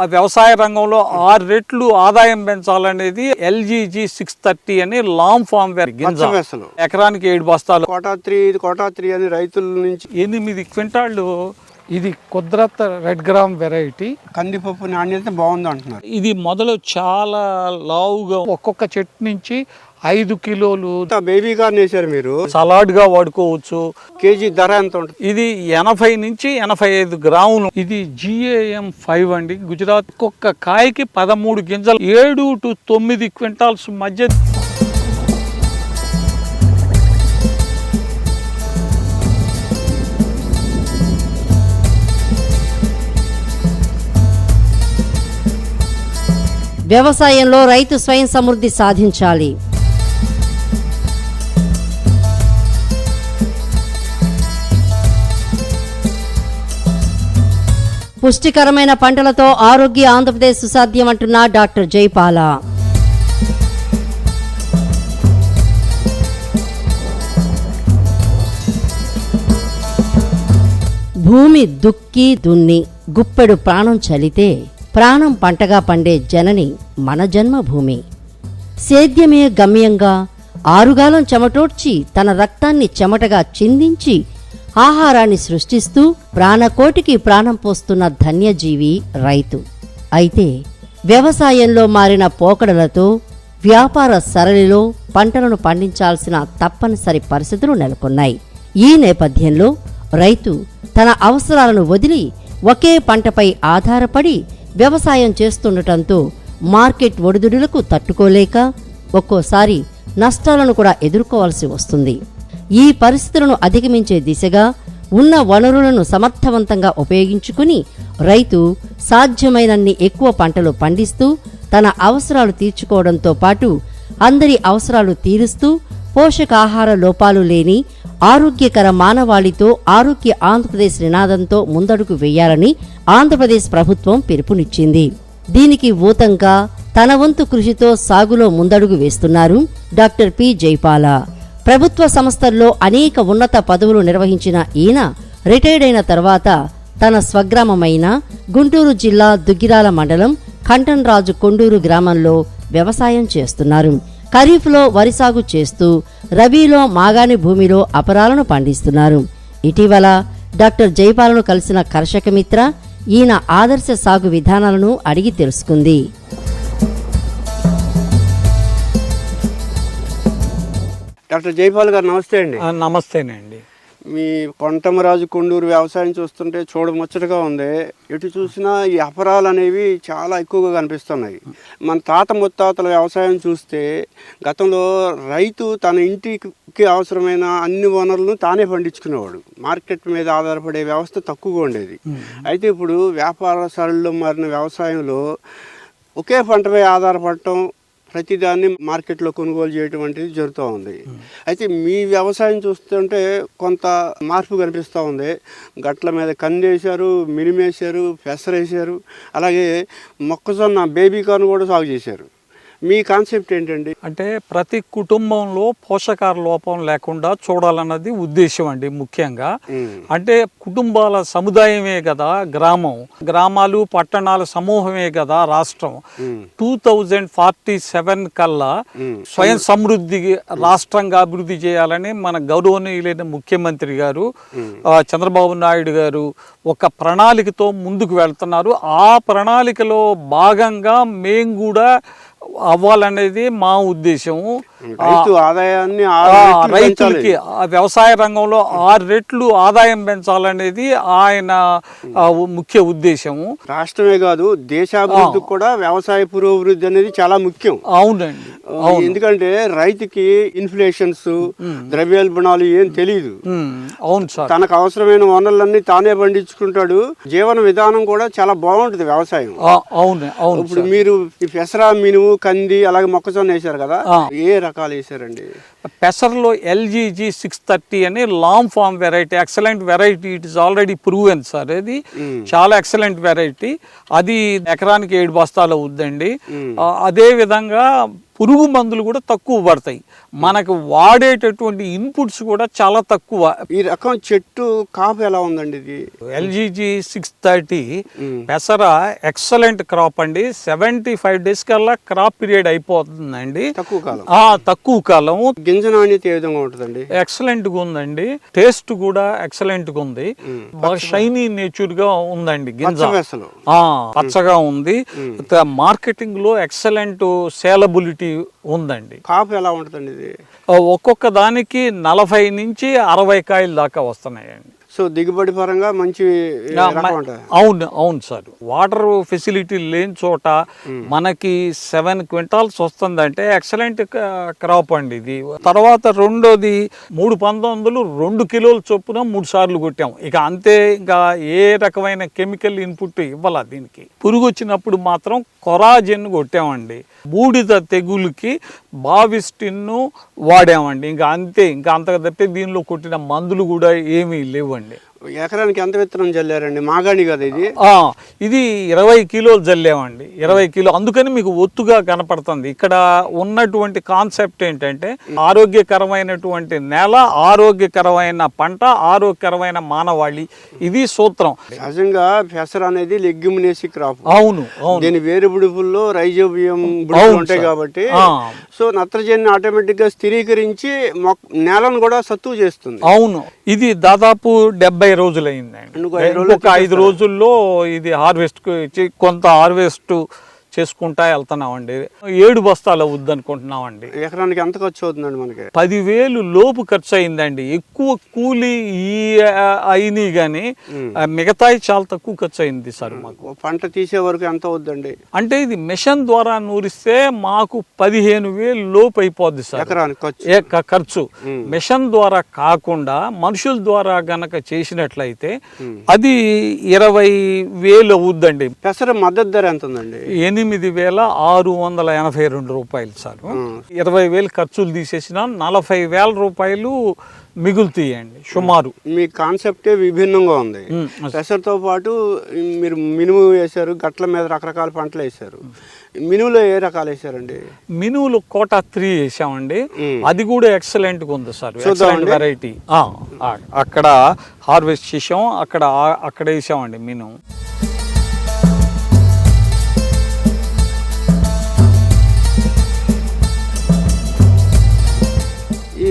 ఆ వ్యవసాయ రంగంలో ఆరు రెట్లు ఆదాయం పెంచాలనేది ఎల్జీజీ సిక్స్ థర్టీ అని లాంగ్ ఫామ్ గింజ. ఎకరానికి ఏడు బస్తాలు. కోటా త్రీ ఇది కోటా త్రీ అని రైతుల నుంచి ఎనిమిది క్వింటాళ్ళు. ఇది కుదరత్ రెడ్ గ్రామ్ వెరైటీ. కందిపప్పు నాణ్యత బాగుంది అంటున్నారు ఇది మొదలు చాలా లావుగా ఒక్కొక్క చెట్టు నుంచి ఐదు కిలోలు ఇంత బేబీ కార్న్ వేశారు మీరు? సలాడ్గా వాడుకోవచ్చు. కేజీ ధర ఎంత ఉంటుంది? ఇది ఎనభై నుంచి ఎనభై ఐదు గ్రాములు. ఇది జిఏఎం ఫైవ్ అండి. గుజరాత్ ఒక్క కాయకి పదమూడు గింజలు ఏడు టు తొమ్మిది క్వింటాల్స్ మధ్య వ్యవసాయంలో రైతు స్వయం సమృద్ధి సాధించాలి. పుష్టికరమైన పంటలతో ఆరోగ్య ఆంధ్రప్రదేశ్ సుసాధ్యం అంటున్న డాక్టర్ జైపాల భూమి దుక్కి దున్ని గుప్పెడు ప్రాణం చలితే ప్రాణం పంటగా పండే జనని మన జన్మభూమి. సేద్యమే గమ్యంగా ఆరుగాలం చెమటోడ్చి తన రక్తాన్ని చెమటగా చిందించి ఆహారాన్ని సృష్టిస్తూ ప్రాణకోటికి ప్రాణం పోస్తున్న ధన్యజీవి రైతు. అయితే వ్యవసాయంలో మారిన పోకడలతో వ్యాపార సరళిలో పంటలను పండించాల్సిన తప్పనిసరి పరిస్థితులు నెలకొన్నాయి. ఈ నేపథ్యంలో రైతు తన అవసరాలను వదిలి ఒకే పంటపై ఆధారపడి వ్యవసాయం చేస్తుండటంతో మార్కెట్ ఒడిదుడులకు తట్టుకోలేక ఒక్కోసారి నష్టాలను కూడా ఎదుర్కోవాల్సి వస్తుంది. ఈ పరిస్థితులను అధిగమించే దిశగా ఉన్న వనరులను సమర్థవంతంగా ఉపయోగించుకుని రైతు సాధ్యమైనన్ని ఎక్కువ పంటలు పండిస్తూ తన అవసరాలు తీర్చుకోవడంతో పాటు అందరి అవసరాలు తీరుస్తూ పోషకాహార లోపాలు లేని ఆరోగ్యకర మానవాళితో ఆరోగ్య ఆంధ్రప్రదేశ్ నినాదంతో ముందడుగు వేయాలని ఆంధ్రప్రదేశ్ ప్రభుత్వం పిలుపునిచ్చింది. దీనికి ఊతంగా తన వంతు కృషితో సాగులో ముందడుగు వేస్తున్నారు డాక్టర్ పి జైపాల. ప్రభుత్వ సంస్థల్లో అనేక ఉన్నత పదవులు నిర్వహించిన ఈయన రిటైర్డ్ అయిన తర్వాత తన స్వగ్రామమైన గుంటూరు జిల్లా దుగ్గిరాల మండలం కంటన్రాజు కొండూరు గ్రామంలో వ్యవసాయం చేస్తున్నారు. ఖరీఫ్లో వరి సాగు చేస్తూ రబీలో మాగాణి భూమిలో అపరాలను పండిస్తున్నారు. ఇటీవల డాక్టర్ జైపాలను కలిసిన కర్షక మిత్ర ఈయన ఆదర్శ సాగు విధానాలను అడిగి తెలుసుకుంది. డాక్టర్ జైపాల్ గారు నమస్తే అండి. నమస్తేనండి. మీ కొంటమరాజు కొండూరు వ్యవసాయం చూస్తుంటే చూడముచ్చటగా ఉంది. ఎటు చూసినా ఈ అపరాలు అనేవి చాలా ఎక్కువగా కనిపిస్తున్నాయి. మన తాత ముత్తాతల వ్యవసాయం చూస్తే గతంలో రైతు తన ఇంటికి అవసరమైన అన్ని వనరులను తానే పండించుకునేవాడు. మార్కెట్ మీద ఆధారపడే వ్యవస్థ తక్కువగా ఉండేది. అయితే ఇప్పుడు వ్యాపార సరళిలో మారిన వ్యవసాయంలో ఒకే పంటపై ఆధారపడటం ప్రతిదాన్ని మార్కెట్లో కొనుగోలు చేయటం వంటిది జరుగుతూ ఉంది. అయితే మీ వ్యవసాయం చూస్తుంటే కొంత మార్పు కనిపిస్తూ ఉంది. గట్ల మీద కందేశారు మినిమేశారు పెసరేశారు అలాగే మొక్కజొన్న బేబీ కార్న్ కూడా సాగు చేశారు. మీ కాన్సెప్ట్ ఏంటండి అంటే ప్రతి కుటుంబంలో పోషకాల లోపం లేకుండా చూడాలన్నది ఉద్దేశం అండి ముఖ్యంగా. అంటే కుటుంబాల సముదాయమే కదా గ్రామం గ్రామాలు పట్టణాల సమూహమే కదా రాష్ట్రం. టూ థౌజండ్ ఫార్టీ సెవెన్ కల్లా. స్వయం సమృద్ధి రాష్ట్రంగా అభివృద్ధి చేయాలని మన గౌరవనీయులైన ముఖ్యమంత్రి గారు చంద్రబాబు నాయుడు గారు ఒక ప్రణాళికతో ముందుకు వెళ్తున్నారు ఆ ప్రణాళికలో భాగంగా మేము కూడా అవ్వాలనేది మా ఉద్దేశం రైతు ఆదాయాన్ని రైతులకి వ్యవసాయ రంగంలో ఆరు రెట్లు ఆదాయం పెంచాలనేది ఆయన ముఖ్య ఉద్దేశము. రాష్ట్రమే కాదు దేశాభివృద్ధికి కూడా వ్యవసాయ పురోభివృద్ధి అనేది చాలా ముఖ్యం. అవునండి ఎందుకంటే రైతుకి ఇన్ఫ్లేషన్స్ ద్రవ్యోల్బణాలు ఏం తెలియదు అవును సార్. తనకు అవసరమైన వనరులన్నీ తానే పండించుకుంటాడు. జీవన విధానం కూడా చాలా బాగుంటుంది వ్యవసాయం. అవును అవును ఇప్పుడు మీరు ఈ పెసరా మినుము కంది అలాగే మొక్కజొన్న వేశారు కదా. ఏ రకాలు వేసారండి. పెసర్లో ఎల్జీజీ సిక్స్ థర్టీ అని long form variety excellent variety it is already proven sir ఇది చాలా ఎక్సలెంట్ వెరైటీ అది ఎకరానికి ఏడు బస్తాలు అవుద్దండి. అదే విధంగా పురుగు మందులు కూడా తక్కువ పడతాయి. మనకు వాడేటటువంటి ఇన్పుట్స్ కూడా చాలా తక్కువ. ఈ రకం చెట్టు కాపు ఎలా ఉందండి ఇది? ఎల్జీజీ సిక్స్ థర్టీ పెసర ఎక్సలెంట్ క్రాప్ అండి. సెవెంటీ ఫైవ్ డేస్ కల్లా క్రాప్ పీరియడ్ అయిపోతుందండి. తక్కువ కాలం. ఆ తక్కువ కాలం. గింజ నాణ్యత ఏ విధంగా ఉంటుందండి? ఎక్సలెంట్గా ఉందండి. టేస్ట్ కూడా ఎక్సలెంట్గా ఉంది బాగా షైనీ నేచర్గా ఉందండి గింజ. పచ్చగా ఉంది. మార్కెటింగ్లో ఎక్సలెంట్ సేలబిలిటీ ఉందండి. కాపు ఎలా ఉంటుందండి ఇది? ఒక్కొక్క దానికి నలభై నుంచి అరవై కాయలు దాకా వస్తున్నాయండి. సో దిగుబడి పరంగా మంచి అవును అవును సార్. వాటర్ ఫెసిలిటీ లేని చోట మనకి సెవెన్ క్వింటాల్స్ వస్తుందంటే ఎక్సలెంట్ క్రాప్ అండి ఇది. తర్వాత రెండోది మూడు పంతొమ్మిదిలు రెండు కిలోల చొప్పున మూడు సార్లు కొట్టాం. ఇక అంతే ఇంకా ఏ రకమైన కెమికల్ ఇన్పుట్ ఇవ్వాల దీనికి. పురుగు వచ్చినప్పుడు మాత్రం కొరాజెన్ కొట్టామండి. బూడిద తెగులుకి బావిస్టిన్ను వాడామండి. ఇంకా అంతే ఇంకా అంతగా తప్పితే దీనిలో కొట్టిన మందులు కూడా ఏమీ లేవండి. ఎకరానికి ఎంత విత్తనం చల్లారండి మాగాణి కదా ఇది? ఇది ఇరవై కిలోలు జల్లామండి. ఇరవై కిలో. అందుకని మీకు ఒత్తుగా కనపడుతుంది. ఇక్కడ ఉన్నటువంటి కాన్సెప్ట్ ఏంటంటే ఆరోగ్యకరమైనటువంటి నేల ఆరోగ్యకరమైన పంట ఆరోగ్యకరమైన మానవాళి. ఇది సూత్రం. సహజంగా పెసర అనేది లెగ్యుమినేసి క్రాప్. అవును దీని వేరు బుడుపుల్లో రైజోబియం ఉంటాయి. కాబట్టి. సో నత్రజని ఆటోమేటిక్గా స్థిరీకరించి నేలను కూడా సత్తువ చేస్తుంది. అవును. ఇది దాదాపు డెబ్బై ఐదు రోజులు ఇంకొక ఐదు రోజుల్లో ఇది హార్వెస్ట్ కొంత హార్వెస్ట్ చేసుకుంటా వెళ్తున్నామండి. ఏడు బస్తాలు అవుద్ది అనుకుంటున్నామండి ఎకరానికి ఎంత ఖర్చు అవుతుందండి మనకి? పదివేలు లోపు ఖర్చు అయిందండి ఎక్కువ కూలి ఈ అయినాయి కానీ మిగతాయి చాలా తక్కువ ఖర్చు అయింది సార్ మాకు. పంట తీసే వరకు ఎంత అవుద్దండి? అంటే ఇది మిషన్ ద్వారా నూరిస్తే మాకు పదిహేను వేలు లోపు అయిపోద్ది సార్. ఎకరానికి ఖర్చు. మిషన్ ద్వారా కాకుండా మనుషుల ద్వారా గనక చేసినట్లయితే అది ఇరవై వేలు అవుద్దండి. పెసర మద్దతు ధర ఎంత ఉందండి ఎనిమిది వేల ఆరు వందల ఎనభై రెండు రూపాయలు సార్. ఇరవై వేలు ఖర్చులు తీసేసిన నలభై వేల రూపాయలు మిగులుతాయండి సుమారు. మీ కాన్సెప్టే విభిన్నంగా ఉంది. పెసరతో పాటు మీరు మినుము వేశారు గట్ల మీద రకరకాల పంటలు వేశారు. మినుములో ఏ రకాలు వేశారండి? మినువులు కోటా త్రీ వేసామండి. అది కూడా ఎక్సలెంట్గా ఉంది సార్. ఎక్సలెంట్. వెరైటీ అక్కడ హార్వెస్ట్ చేసాం అక్కడ అక్కడ వేసామండి మినుము.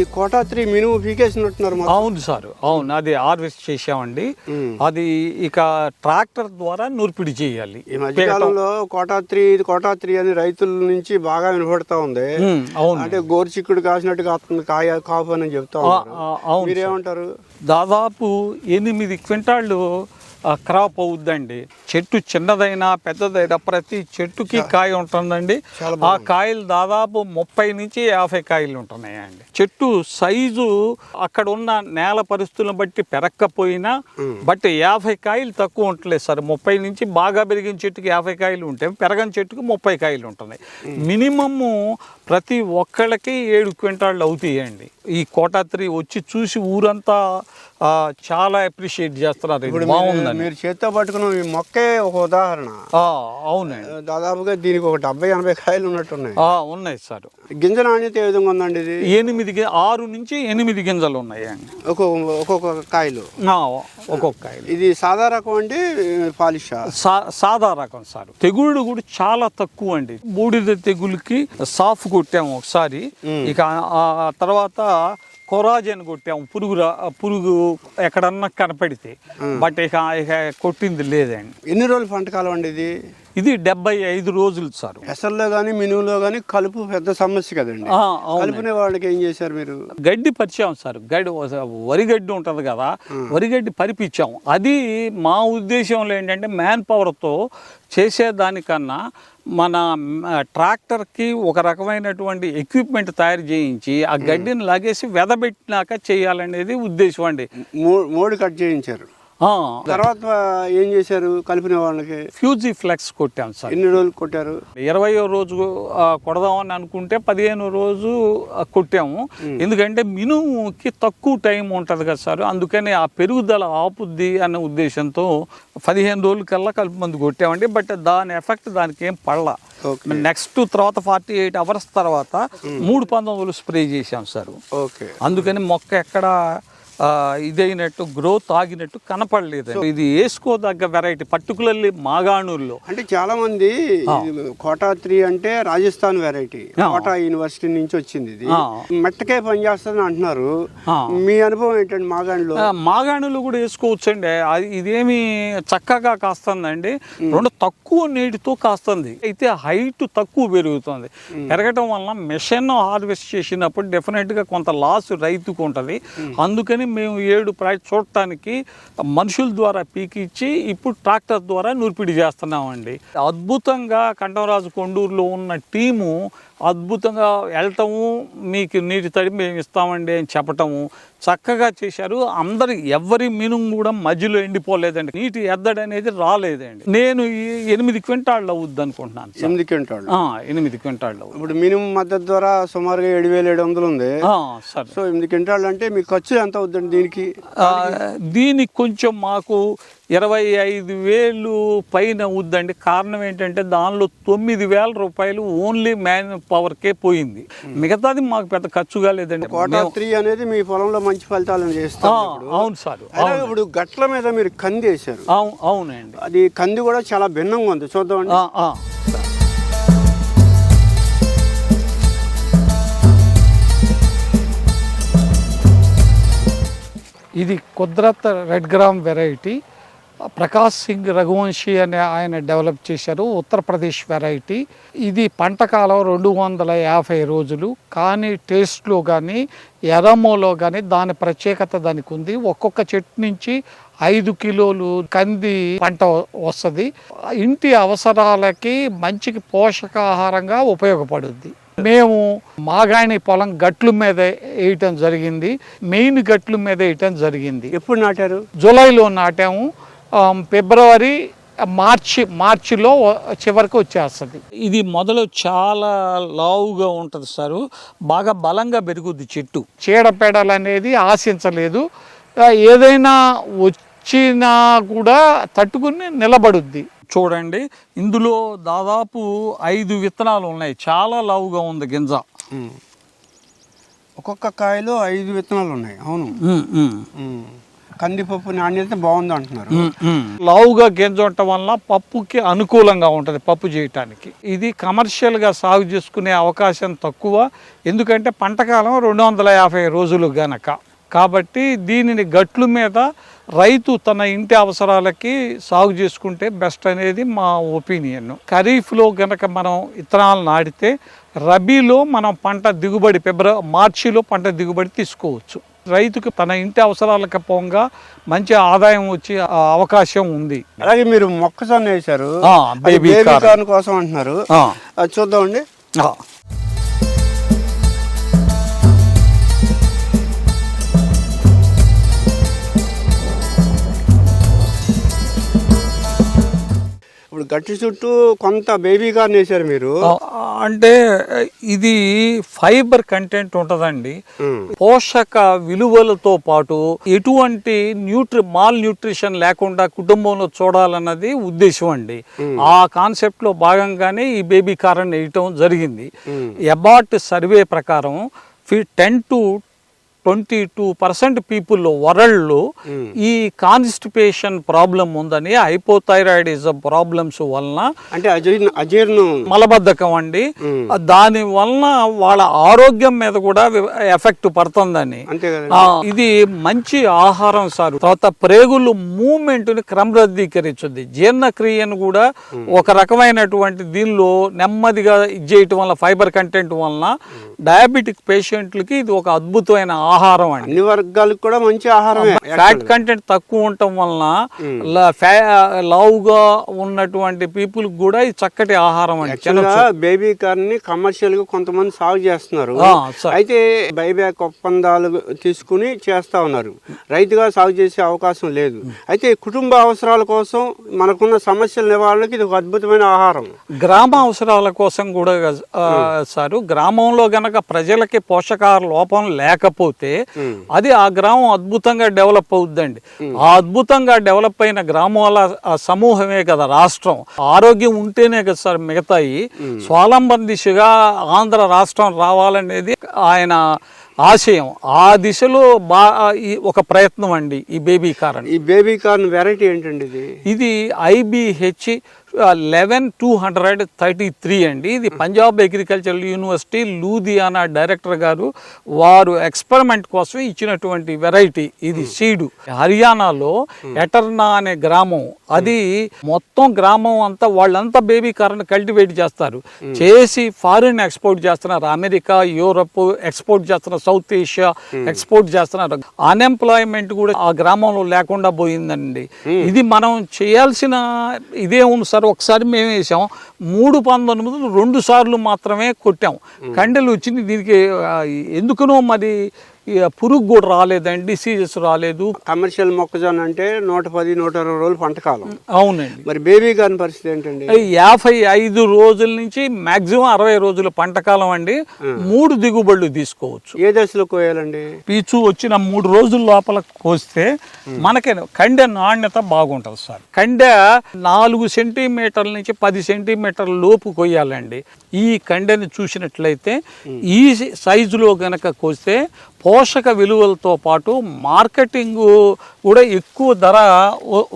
ఈ కోటాత్రి మినుము పీకేసినట్టున్నారు. అవును సార్ అవును అది హార్వెస్ట్ చేసామండి. అది ఇక ట్రాక్టర్ ద్వారా నూర్పిడి చేయాలి ఈ మధ్యకాలంలో కోటాత్రి ఇది కోటాత్రి అని రైతుల నుంచి బాగా వినపడతా ఉంది అవును అంటే గోరుచిక్కుడు కాసినట్టు కాస్తుంది కాయ కాపు అని చెప్తా అవును. మీరేమంటారు దాదాపు ఎనిమిది క్వింటాళ్ళు క్రాప్ అవుద్దండి. చెట్టు చిన్నదైనా పెద్దదైనా ప్రతి చెట్టుకి కాయ ఉంటుందండి. ఆ కాయలు దాదాపు ముప్పై నుంచి యాభై కాయలు ఉంటున్నాయండి. చెట్టు సైజు అక్కడ ఉన్న నేల పరిస్థితులను బట్టి పెరక్కపోయినా బట్ యాభై కాయలు తక్కువ ఉంటలేదు సార్. ముప్పై నుంచి బాగా పెరిగిన చెట్టుకి యాభై కాయలు ఉంటాయి పెరగని చెట్టుకి ముప్పై కాయలు ఉంటున్నాయి. మినిమము ప్రతి ఒక్కళ్ళకి ఏడు క్వింటాళ్ళు అవుతాయండి. ఈ కోటాత్రి వచ్చి చూసి ఊరంతా చాలా అప్రిషియేట్ చేస్తున్నారు మీరు చేత్తో పట్టుకున్న ఈ మొక్కే ఒక ఉదాహరణ. అవునండి. దాదాపుగా దీనికి ఒక డెబ్బై ఎనభై కాయలు ఉన్నట్టున్నాయి. ఆ, ఉన్నాయి సార్. గింజ నాణ్యత ఏ విధంగా ఉందండి ఇది? ఎనిమిది ఆరు నుంచి ఎనిమిది గింజలు ఉన్నాయండి ఒక్కొక్క ఒక్కొక్క కాయలు. ఒక్కొక్క కాయలు. ఇది సాదా రకం అండి పాలిషా? సా సాదా రకం సార్. తెగుళ్ళు కూడా చాలా తక్కువ అండి. బూడిద తెగులుకి సాఫ్ కొట్టాము ఒకసారి. ఇక ఆ తర్వాత కొరాజన్ కొట్టాము పురుగు పురుగు ఎక్కడన్నా కనపడితే బట్ ఇక ఇక కొట్టింది లేదండి. ఎన్ని రోజులు పంట కాలం అండి ఇది? ఇది డెబ్బై ఐదు రోజులు సార్. పెసర్లో కానీ మినువులో కానీ కలుపు పెద్ద సమస్య కదండి. కలుపునే వాళ్ళకి ఏం చేశారు మీరు? గడ్డి పరిచాం సార్. గడ్డి వరి గడ్డి ఉంటుంది కదా వరి గడ్డి పరిపించాం. అది మా ఉద్దేశంలో ఏంటంటే మ్యాన్ పవర్తో చేసేదానికన్నా మన ట్రాక్టర్కి ఒక రకమైనటువంటి ఎక్విప్మెంట్ తయారు చేయించి ఆ గడ్డిని లాగేసి వెదబెట్టినాక చేయాలనేది ఉద్దేశం అండి. మోడు కట్ చేయించారు. తర్వాత ఏం చేశారు? కలిపిన వాళ్ళకి ఫ్యూజీ ఫ్లెక్స్ కొట్టాం సార్. ఎన్ని రోజులు కొట్టారు? ఇరవయో రోజు కొడదామని అనుకుంటే పదిహేను రోజు కొట్టాము. ఎందుకంటే మినుముకి తక్కువ టైం ఉంటుంది కదా సార్. అందుకని ఆ పెరుగుదల ఆపుద్ది అన్న ఉద్దేశంతో పదిహేను రోజుల కల్లా కలిపి మందు కొట్టామండి. బట్ దాని ఎఫెక్ట్ దానికి ఏం పడలా. నెక్స్ట్ తర్వాత ఫార్టీ ఎయిట్ అవర్స్ తర్వాత మూడు పంతొమ్మిది స్ప్రే చేశాం సార్. ఓకే. అందుకని మొక్క ఎక్కడ ఇదైనట్టు గ్రోత్ ఆగినట్టు కనపడలేదు. ఇది వేసుకోదగ్గ వెరైటీ పర్టికులర్లీ మాగాణుల్లో అంటే చాలా మంది కోటా త్రీ అంటే రాజస్థాన్ వెరైటీ. కోటా యూనివర్సిటీ నుంచి వచ్చింది ఇది. మెట్టకే పనిచేస్తుంది అంటున్నారు. మీ అనుభవం ఏంటండి మాగాణిలో? మాగాణులు కూడా వేసుకోవచ్చండి. ఇదేమి చక్కగా కాస్తుందండి. రెండు తక్కువ నీటితో కాస్తుంది. అయితే హైట్ తక్కువ పెరుగుతుంది. పెరగటం వల్ల మిషన్ హార్వెస్ట్ చేసినప్పుడు డెఫినెట్గా కొంత లాస్ రైతుకు ఉంటుంది. అందుకని మేము ఏడు ప్రాజెక్ట్ చూడటానికి మనుషుల ద్వారా పీకిచ్చి ఇప్పుడు ట్రాక్టర్ ద్వారా నూర్పిడి చేస్తున్నామండి. అద్భుతంగా కంఠంరాజు కొండూరులో ఉన్న టీము అద్భుతంగా వెళ్ళటము మీకు నీటి తడి మేము ఇస్తామండి అని చెప్పటము చక్కగా చేశారు. అందరి ఎవరి మినుము కూడా మధ్యలో ఎండిపోలేదండి. నీటి ఎద్దడి అనేది రాలేదండి. నేను ఎనిమిది క్వింటాళ్ళు అవుద్ది అనుకుంటున్నాను. ఎనిమిది క్వింటాళ్ళు. ఎనిమిది క్వింటాళ్ళు. ఇప్పుడు మినిమం మద్దతు ద్వారా సుమారుగా ఏడు వేల ఏడు వందలు ఉంది సరే. సో ఎనిమిది క్వింటాళ్ళు అంటే మీ ఖర్చు ఎంత అవుతుందండి దీనికి? దీనికి కొంచెం మాకు ఇరవై ఐదు వేలు పైన అవుద్దండి కారణం ఏంటంటే దానిలో తొమ్మిది వేల రూపాయలు ఓన్లీ మ్యాన్ పవర్కే పోయింది. మిగతాది మాకు పెద్ద ఖర్చు కాలేదండి కోటా మేము- త్రీ అనేది మీ పొలంలో మంచి ఫలితాలను చేస్తాం. అవును సార్ ఇప్పుడు గట్ల మీద మీరు కంది వేశారు. అవును అవునండి. అది కంది కూడా చాలా భిన్నంగా ఉంది. చూద్దామండి. ఇది Kudrat red gram variety. Prakash Singh Raghuvanshi అనే ఆయన డెవలప్ చేశారు. ఉత్తరప్రదేశ్ వెరైటీ. ఇది పంట కాలం రెండు వందల యాభై రోజులు. కానీ టేస్ట్లో కానీ ఎరమోలో కానీ దాని ప్రత్యేకత దానికి ఉంది. ఒక్కొక్క చెట్టు నుంచి ఐదు కిలోలు కంది పంట వస్తుంది. ఇంటి అవసరాలకి మంచి పోషకాహారంగా ఉపయోగపడుద్ది. మేము మాగాణి పొలం గట్ల మీద వేయటం జరిగింది. మెయిన్ గట్ల మీద వేయటం జరిగింది. ఎప్పుడు నాటారు? జూలైలో నాటాము. ఫిబ్రవరి మార్చి మార్చిలో చివరికి వచ్చేస్తుంది. ఇది మొదలు చాలా లావుగా ఉంటుంది సార్. బాగా బలంగా పెరుగుద్ది చెట్టు. చీడపీడలు అనేది ఆశించలేదు. ఏదైనా వచ్చినా కూడా తట్టుకుని నిలబడుద్ది. చూడండి ఇందులో దాదాపు ఐదు విత్తనాలు ఉన్నాయి. చాలా లావుగా ఉంది గింజ. ఒక్కొక్క కాయలో ఐదు విత్తనాలు ఉన్నాయి. అవును. కందిపప్పు నాణ్యత బాగుంది అంటున్నారు. లావుగా గింజ ఉండటం వల్ల పప్పుకి అనుకూలంగా ఉంటుంది పప్పు చేయటానికి. ఇది కమర్షియల్గా సాగు చేసుకునే అవకాశం తక్కువ. ఎందుకంటే పంటకాలం రెండు వందల యాభై రోజులు గనక. కాబట్టి దీనిని గట్లు మీద రైతు తన ఇంటి అవసరాలకి సాగు చేసుకుంటే బెస్ట్ అనేది మా ఒపీనియన్ ఖరీఫ్లో గనక మనం ఇత్తనాలు నాటితే రబీలో మనం పంట దిగుబడి ఫిబ్రవరి మార్చిలో పంట దిగుబడి తీసుకోవచ్చు. రైతుకు తన ఇంటి అవసరాలకు పోగా మంచి ఆదాయం వచ్చే అవకాశం ఉంది. అలాగే మీరు మొక్కజొన్న వేశారు. కోసం అంటున్నారు. చూద్దామండి. ఇప్పుడు గట్టి చుట్టూ కొంత బేబీ కార్న్ వేశారు మీరు అంటే ఇది ఫైబర్ కంటెంట్ ఉంటుందండి. పోషక విలువలతో పాటు ఎటువంటి న్యూట్రి మాల్ న్యూట్రిషన్ లేకుండా కుటుంబంలో చూడాలన్నది ఉద్దేశం అండి. ఆ కాన్సెప్ట్లో భాగంగానే ఈ బేబీ కారన్ వేయటం జరిగింది. ఎబాట్ సర్వే ప్రకారం ten to twenty two percent పీపుల్లో వరల్డ్లో ఈ కాన్స్టిపేషన్ ప్రాబ్లం ఉందని హైపోథైరాయిడిజం ప్రాబ్లమ్స్ వలన అంటే అజీర్ణ మలబద్ధకం అండి. దాని వలన వాళ్ళ ఆరోగ్యం మీద కూడా ఎఫెక్ట్ పడుతుందని. ఇది మంచి ఆహారం సార్. తర్వాత ప్రేగులు మూమెంట్ని క్రమబద్ధీకరించుద్ది. జీర్ణక్రియను కూడా ఒక రకమైనటువంటి దీనిలో నెమ్మదిగా ఇది చేయటం వల్ల ఫైబర్ కంటెంట్ వలన డయాబెటిక్ పేషెంట్లకి ఇది ఒక అద్భుతమైన ఆహారం అండి. అన్ని వర్గాలకు కూడా మంచి ఆహారమే. ఫ్యాట్ కంటెంట్ తక్కువ ఉండటం వలన లావుగా ఉన్నటువంటి పీపుల్ కూడా ఇది చక్కటి ఆహారం అండి. బేబీ కార్న్ని కమర్షియల్గా కొంతమంది సాగు చేస్తున్నారు. అయితే బైబ్యాక్ ఒప్పందాలు తీసుకుని చేస్తా ఉన్నారు. రైతుగా సాగు చేసే అవకాశం లేదు. అయితే కుటుంబ అవసరాల కోసం మనకున్న సమస్యల నివారణకి ఇది ఒక అద్భుతమైన ఆహారం. గ్రామ అవసరాల కోసం కూడా సారు గ్రామంలో గనక ప్రజలకి పోషకాహార లోపం లేకపోతే అది ఆ గ్రామం అద్భుతంగా డెవలప్ అవుద్దండి. ఆ అద్భుతంగా డెవలప్ అయిన గ్రామాల సమూహమే కదా రాష్ట్రం. ఆరోగ్యం ఉంటేనే కదా సార్ మిగతాయి. స్వాలంబన దిశగా ఆంధ్ర రాష్ట్రం రావాలనేది ఆయన ఆశయం. ఆ దిశలో బా ఈ ఒక ప్రయత్నం అండి ఈ బేబీ కారణ్ ఈ బేబీ కార్న్ వెరైటీ ఏంటండి ఇది? ఇది IBH eleven two hundred thirty three అండి. ఇది Punjab agricultural university Ludhiana director గారు వారు ఎక్స్పెరిమెంట్ కోసం ఇచ్చినటువంటి వెరైటీ ఇది సీడు హర్యానాలో ఎటర్నా అనే గ్రామం. అది మొత్తం గ్రామం అంతా వాళ్ళంతా బేబీ కార్న్ కల్టివేట్ చేస్తారు. చేసి ఫారిన్ ఎక్స్పోర్ట్ చేస్తున్నారు. అమెరికా యూరప్ ఎక్స్పోర్ట్ చేస్తున్నారు. సౌత్ ఏషియా ఎక్స్పోర్ట్ చేస్తున్నారు. అన్ఎంప్లాయ్మెంట్ కూడా ఆ గ్రామంలో లేకుండా పోయిందండి. ఇది మనం చేయాల్సిన ఇదే ఉంది సార్. ఒకసారి మేము వేసాం. మూడు పంతొమ్మిది రెండు సార్లు మాత్రమే కొట్టాం. కండెలు వచ్చింది. దీనికి ఎందుకునో మరి పురుగు కూడా రాలేదండి డిసీజెస్ రాలేదు. కమర్షియల్ మొక్కజొన్న అంటే నూట పది నూట ఇరవై రోజులు పంటకాలం. అవునండి. మరి బేబీ కార్న్ పరిస్థితి ఏంటండి? యాభై ఐదు రోజుల నుంచి మాక్సిమం అరవై రోజుల పంటకాలం అండి. మూడు దిగుబడులు తీసుకోవచ్చు. ఏ దశలో కోయాలండి? పీచు వచ్చిన మూడు రోజుల లోపల కోస్తే మనకి కండె నాణ్యత బాగుంటుంది సార్. కండె నాలుగు సెంటీమీటర్ల నుంచి పది సెంటీమీటర్ల లోపు కొయ్యాలండి. ఈ కండెని చూసినట్లయితే ఈ సైజులో గనక కోస్తే పోషక విలువలతో పాటు మార్కెటింగు కూడా ఎక్కువ ధర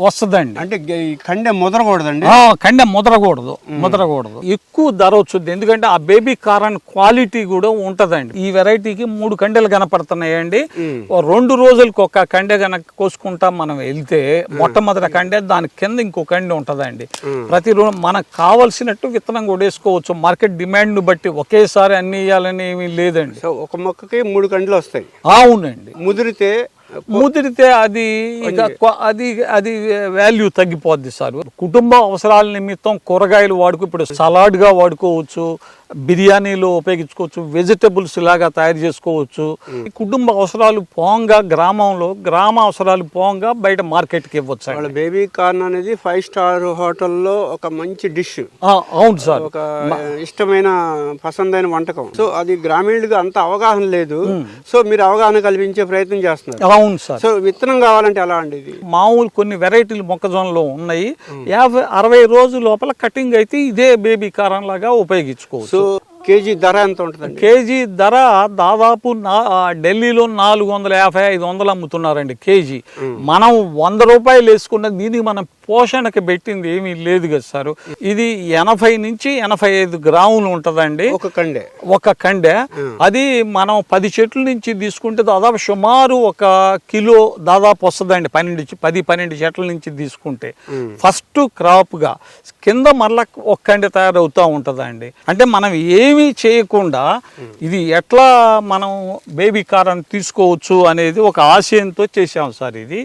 వస్తుందండి. అంటే కండె ముదరకూడదండి? కండె ముదరకూడదు ముదరకూడదు. ఎక్కువ ధర వచ్చుద్ది. ఎందుకంటే ఆ బేబీ కారన్ క్వాలిటీ కూడా ఉంటదండి. ఈ వెరైటీకి మూడు కండెలు కనపడుతున్నాయండి. రెండు రోజులకు ఒక కండె గనక కోసుకుంటా మనం వెళ్తే మొట్టమొదటి కండె దాని కింద ఇంకో కండె ఉంటదండి. ప్రతి రోజు మనకు కావలసినట్టు విత్తనం కూడా వేసుకోవచ్చు. మార్కెట్ డిమాండ్ బట్టి ఒకేసారి అన్ని ఇవ్వాలని ఏమీ లేదండి. ఒక మొక్కకి మూడు కండలు వస్తాయి. అవునండి. ముదిరితే ముదిరితే అది అది అది వాల్యూ తగ్గిపోద్ది సార్. కుటుంబ అవసరాల నిమిత్తం కూరగాయలు వాడుకో ఇప్పుడు సలాడ్గా వాడుకోవచ్చు బిర్యానీలో ఉపయోగించుకోవచ్చు వెజిటబుల్స్ లాగా తయారు చేసుకోవచ్చు. ఈ కుటుంబ అవసరాలు పోంగా గ్రామంలో గ్రామ అవసరాలు పోంగా బయట మార్కెట్కి ఇవ్వచ్చు వాళ్ళ బేబీ కార్న్ అనేది ఫైవ్ స్టార్ హోటల్లో ఒక మంచి డిష్. అవును సార్. ఒక ఇష్టమైన పసందైన వంటకం. సో అది గ్రామీణుడిగా అంత అవగాహన లేదు. సో మీరు అవగాహన కల్పించే ప్రయత్నం చేస్తున్నారు. అవును సార్. సో విత్తనం కావాలంటే ఎలా అండి ఇది? మామూలు కొన్ని వెరైటీలు మొక్కజొన్నలో ఉన్నాయి. యాభై అరవై రోజుల లోపల కటింగ్ అయితే ఇదే బేబీ కారం లాగా ఉపయోగించుకోవచ్చు. సో కేజీ ధర ఎంత ఉంటుందండి? కేజీ ధర దాదాపు ఢిల్లీలో నాలుగు వందల యాభై ఐదు వందలు అమ్ముతున్నారండి కేజీ. మనం వంద రూపాయలు వేసుకున్న దీనికి మనం పోషణకి పెట్టింది ఏమీ లేదు కదా సార్. ఇది ఎనభై నుంచి ఎనభై ఐదు గ్రాములు ఉంటుందండి. ఒక కండే. ఒక కండె. అది మనం పది చెట్ల నుంచి తీసుకుంటే దాదాపు సుమారు ఒక కిలో దాదాపు వస్తుందండి పన్నెండు పది పన్నెండు చెట్ల నుంచి తీసుకుంటే. ఫస్ట్ క్రాప్గా కింద మళ్ళా ఒక కండె తయారవుతూ ఉంటుందండి. అంటే మనం ఏమీ చేయకుండా ఇది ఎట్లా మనం బేబీ కారం తీసుకోవచ్చు అనేది ఒక ఆశయంతో చేసాం సార్ ఇది.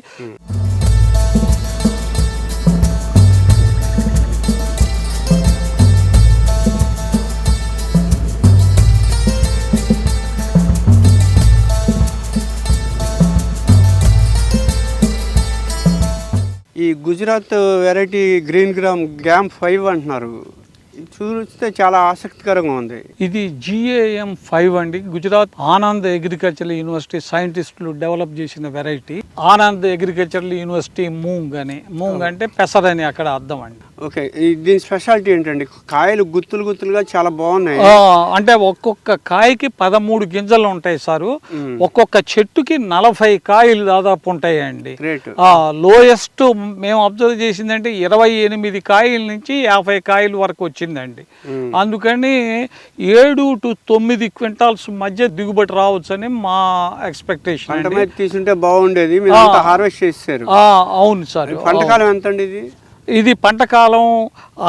ఈ Gujarat variety green gram GAM five అంటున్నారు. చూస్తే చాలా ఆసక్తికరంగా ఉంది. ఇది జిఏఎం ఫైవ్ అండి. గుజరాత్ ఆనంద్ అగ్రికల్చరల్ యూనివర్సిటీ సైంటిస్టులు డెవలప్ చేసిన variety. Anand agricultural university moong అని. మూంగ్ అంటే పెసర్ అని అక్కడ అర్థం అండి. ఓకే. దీని స్పెషాలిటీ ఏంటండి? కాయలు గుత్తులు గుత్తులుగా చాలా బాగున్నాయి. అంటే ఒక్కొక్క కాయకి పదమూడు గింజలు ఉంటాయి సారు. ఒక్కొక్క చెట్టుకి నలభై కాయలు దాదాపు ఉంటాయండి. లోయెస్ట్ మేము అబ్జర్వ్ చేసిందంటే ఇరవై ఎనిమిది కాయల నుంచి యాభై కాయల వరకు వచ్చిందండి. అందుకని ఏడు టు తొమ్మిది క్వింటాల్స్ మధ్య దిగుబడి రావచ్చు అని మా ఎక్స్పెక్టేషన్ తీసుంటే బాగుండేది. హార్వెస్ట్ చేస్తారు అవును సార్. పంటకాలం ఎంత అండి ఇది? ఇది పంట కాలం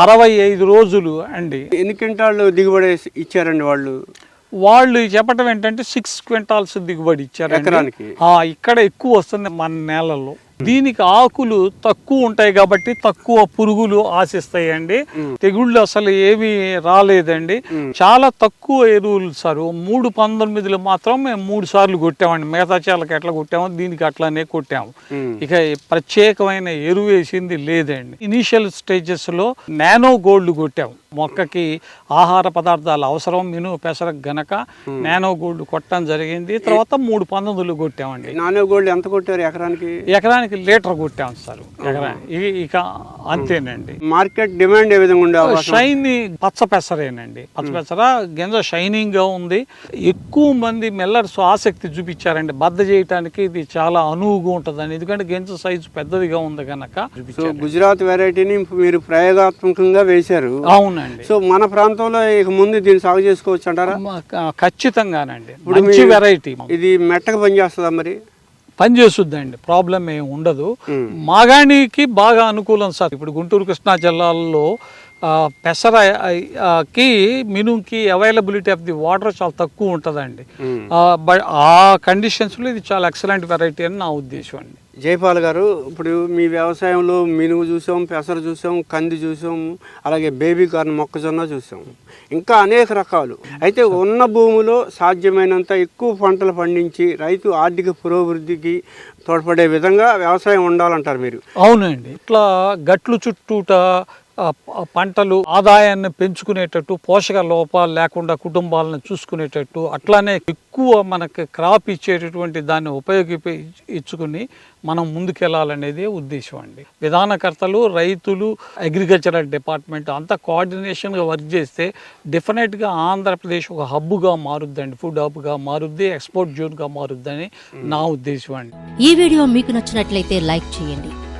అరవై ఐదు రోజులు అండి. ఎన్ని క్వింటాళ్ళు దిగుబడి ఇచ్చారండి వాళ్ళు? వాళ్ళు చెప్పడం ఏంటంటే సిక్స్ క్వింటాల్స్ దిగుబడి ఇచ్చారు ఎకరానికి? ఇక్కడ ఎక్కువ వస్తుంది మన నేలల్లో దీనికి ఆకులు తక్కువ ఉంటాయి కాబట్టి తక్కువ పురుగులు ఆశిస్తాయండి. తెగుళ్ళు అసలు ఏవి రాలేదండి. చాలా తక్కువ ఎరువులు సార్. మూడు పంతొమ్మిదిలో మాత్రం మేము మూడు సార్లు కొట్టామండి. మిగతా చాలకి ఎట్లా కొట్టామో దీనికి అట్లానే కొట్టాము. ఇక ప్రత్యేకమైన ఎరువు వేసింది లేదండి. ఇనీషియల్ స్టేజెస్లో నానో గోల్డ్ కొట్టాము. మొక్కకి ఆహార పదార్థాలు అవసరం మిను పెసర గనక నానో గోల్డ్ కొట్టడం జరిగింది. తర్వాత మూడు పంతొమ్మిదిలు కొట్టామండి. నానో గోల్డ్ ఎంత కొట్టారు ఎకరానికి? ఎకరానికి లీటర్ కొట్టాం సార్. ఇక అంతేనండి. మార్కెట్ డిమాండ్ ఏ విధంగా ఉండే షైని పచ్చ పెసరేనండి. పచ్చ పెసర గింజ షైనింగ్గా ఉంది. ఎక్కువ మంది మెల్లర్స్ ఆసక్తి చూపించారండి. బద్ద చేయటానికి ఇది చాలా అనువుగా ఉంటుందండి. ఎందుకంటే గింజ సైజు పెద్దదిగా ఉంది కనుక గుజరాత్ వెరైటీని మీరు ప్రయోగాత్మకంగా వేశారు. అవునండి. సో మన ప్రాంతంలో ఇక ముందు దీన్ని సాగు చేసుకోవచ్చు అంటారా? ఖచ్చితంగానండి. మంచి మీ- వెరైటీ ఇది మెట్టగా పనిచేస్తుందా మరి? పనిచేస్తుందండి ప్రాబ్లం ఏమి ఉండదు. మాగాణికి బాగా అనుకూలం సార్. ఇప్పుడు గుంటూరు కృష్ణా జిల్లాల్లో ఆ, పెసర ఆ, ఆ, కి మినుకి అవైలబిలిటీ ఆఫ్ ది వాటర్ చాలా తక్కువ ఉంటుందండి. బట్ ఆ కండిషన్స్లో ఇది చాలా ఎక్సలెంట్ వెరైటీ అని నా ఉద్దేశం అండి. జైపాల్ గారు ఇప్పుడు మీ వ్యవసాయంలో మినుగు చూసాం పెసర చూసాం కంది చూసాం అలాగే బేబీ కార్న్ మొక్కజొన్న చూసాం. ఇంకా అనేక రకాలు. అయితే ఉన్న భూమిలో సాధ్యమైనంత ఎక్కువ పంటలు పండించి రైతు ఆర్థిక పురోభివృద్ధికి తోడ్పడే విధంగా వ్యవసాయం ఉండాలంటారు మీరు. అవునండి. ఇట్లా గట్లు చుట్టూట పంటలు ఆదాయాన్ని పెంచుకునేటట్టు పోషక లోపాలు లేకుండా కుటుంబాలను చూసుకునేటట్టు అట్లానే ఎక్కువ మనకి క్రాప్ ఇచ్చేటటువంటి దాన్ని ఉపయోగి ఇచ్చుకుని మనం ముందుకెళ్ళాలనేదే ఉద్దేశం అండి. విధానకర్తలు రైతులు అగ్రికల్చరల్ డిపార్ట్మెంట్ అంతా కోఆర్డినేషన్గా వర్క్ చేస్తే డెఫినెట్గా ఆంధ్రప్రదేశ్ ఒక హబ్గా మారుద్దండి. ఫుడ్ హబ్గా మారుద్ది ఎక్స్పోర్ట్ జోన్గా మారుద్దని నా ఉద్దేశం అండి. ఈ వీడియో మీకు నచ్చినట్లయితే లైక్ చేయండి.